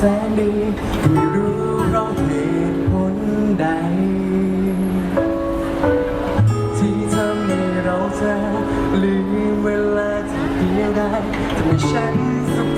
แสนดีไม่รู้เราเหตุผลใด ที่ทำให้เราเธอลืมเวลาที่เดียวได้ทำให้ฉันสุข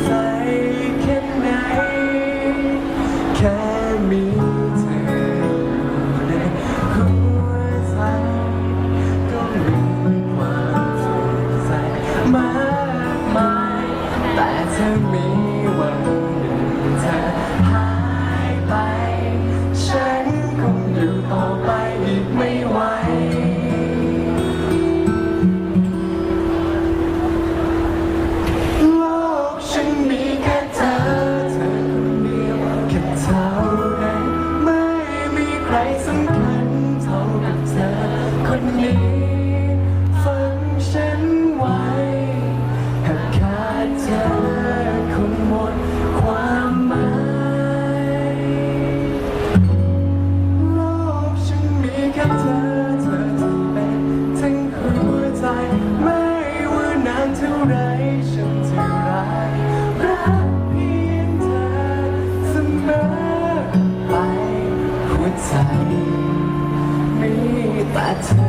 เธอ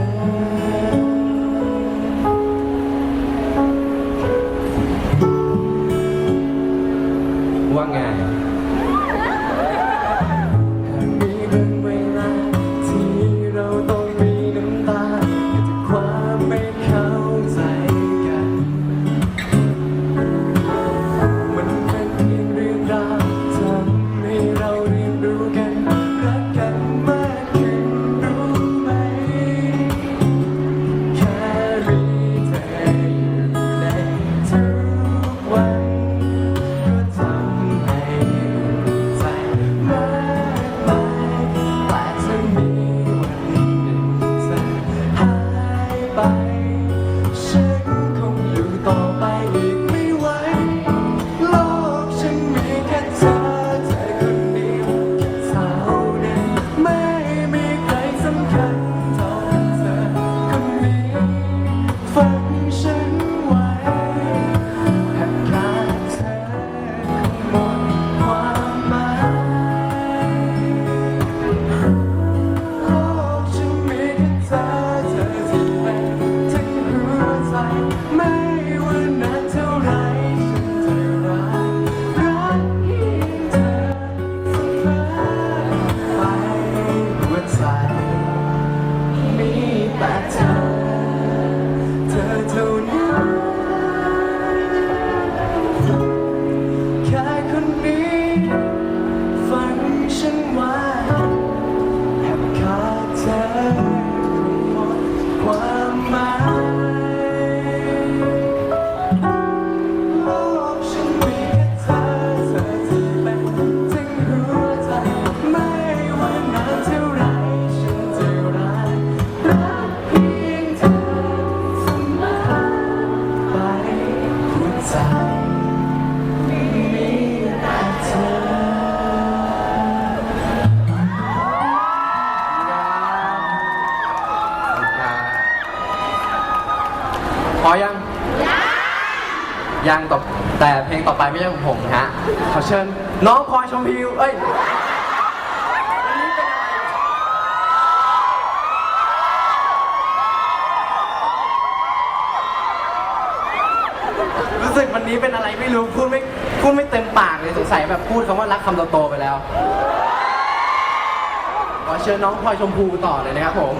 ว่าไง พอยังยังต่อแต่เพลงต่อไปไม่ใช่ของผมฮะขอเชิญน้องพลอยชมพิวเอ้ยรู้สึกวันนี้เป็นอะไรไม่รู้พูดไม่พูดไม่เต็มปากเลยสงสัยแบบพูดคำว่ารักคำโตๆไปแล้วขอเชิญน้องพลอยชมพูต่อเลยนะครับผม